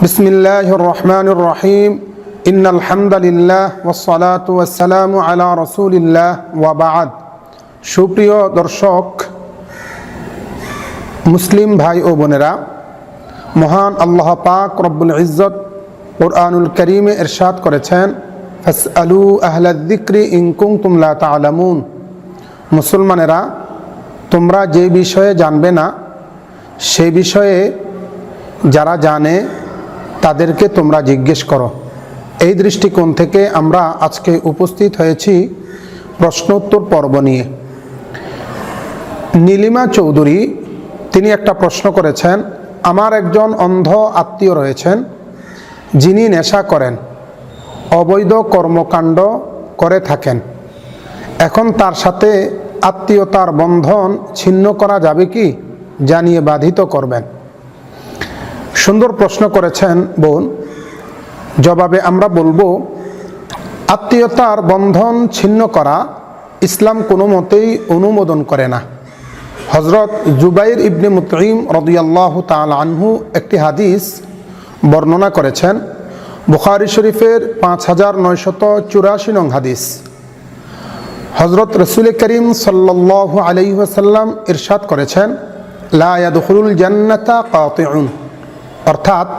بسم الله الرحمن الرحيم إن الحمد لله والصلاة والسلام على رسول الله وبعد সুপ্রিয় দর্শক মুসলিম ভাই ও বোনেরা মহান আল্লাহ পাক রব্বুল ইজ্জত কোরআনুল করিমে এরশাদ করেছেন ফস আলু আহলাদিক্রি ইনকুং তুমলা তালামুন মুসলমানেরা তোমরা যে বিষয়ে জানবে না সেই বিষয়ে যারা জানে তাদেরকে তোমরা জিজ্ঞেস করো। এই দৃষ্টিকোণ থেকে আমরা আজকে উপস্থিত হয়েছি প্রশ্নোত্তর পর্ব নিয়ে। নীলিমা চৌধুরী, তিনি একটা প্রশ্ন করেছেন, আমার একজন অন্ধ আত্মীয় রয়েছেন, যিনি নেশা করেন, অবৈধ কর্মকাণ্ড করে থাকেন। এখন তার সাথে আত্মীয়তার বন্ধন ছিন্ন করা যাবে কি? জানিয়ে বাধিত করবেন। সুন্দর প্রশ্ন করেছেন বোন। জবাবে আমরা বলব, আত্মীয়তার বন্ধন ছিন্ন করা ইসলাম কোনো মতেই অনুমোদন করে না। হজরত জুবাইর ইবনে মুতঈম রদিয়াল্লাহ তাল আনহু একটি হাদিস বর্ণনা করেছেন, বুখারি শরীফের পাঁচ হাজার নয়শত চুরাশি নং হাদিস। হজরত রসুল করিম সাল্লাহ আলহিহাসাল্লাম ইরশাদ করেছেন, লা ইয়াদখুলুল জান্নাতা কাতিউন। অর্থাৎ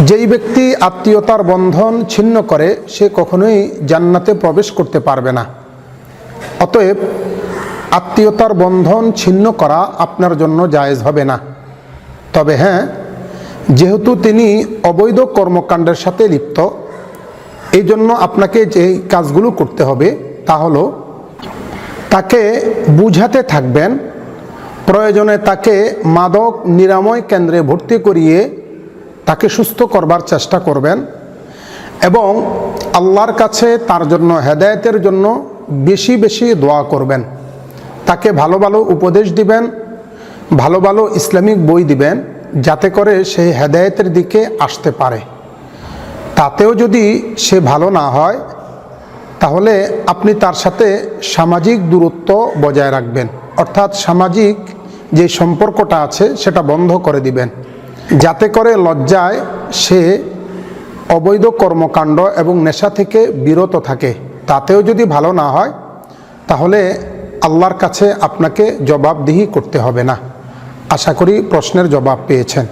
যেই ব্যক্তি আত্মীয়তার বন্ধন ছিন্ন করে, সে কখনোই জান্নাতে প্রবেশ করতে পারবে না। অতএব আত্মীয়তার বন্ধন ছিন্ন করা আপনার জন্য জায়েজ হবে না। তবে হ্যাঁ যেহেতু তিনি অবৈধ কর্মকাণ্ডের সাথে লিপ্ত এই জন্য আপনাকে যে কাজগুলো করতে হবে তা হলো তাকে বুঝাতে থাকবেন প্রয়োজনে তাকে মাদক নিরাময় কেন্দ্রে ভর্তি করিয়ে তাকে সুস্থ করবার চেষ্টা করবেন এবং আল্লাহর কাছে তার জন্য হেদায়তের জন্য বেশি বেশি দোয়া করবেন। তাকে ভালো ভালো উপদেশ দিবেন, ভালো ভালো ইসলামিক বই দিবেন, যাতে করে সে হেদায়েতের দিকে আসতে পারে। তাতেও যদি সে ভালো না হয়, তাহলে আপনি তার সাথে সামাজিক দূরত্ব বজায় রাখবেন। অর্থাৎ সামাজিক যে সম্পর্কটা আছে সেটা বন্ধ করে দিবেন। যাতে করে লজ্জায় সে অবৈধ কর্মকাণ্ড এবং নেশা থেকে বিরত থাকে। তাতেও যদি ভালো না হয়, তাহলে আল্লাহর কাছে আপনাকে জবাবদিহি করতে হবে না। আশা করি প্রশ্নের জবাব পেয়েছেন।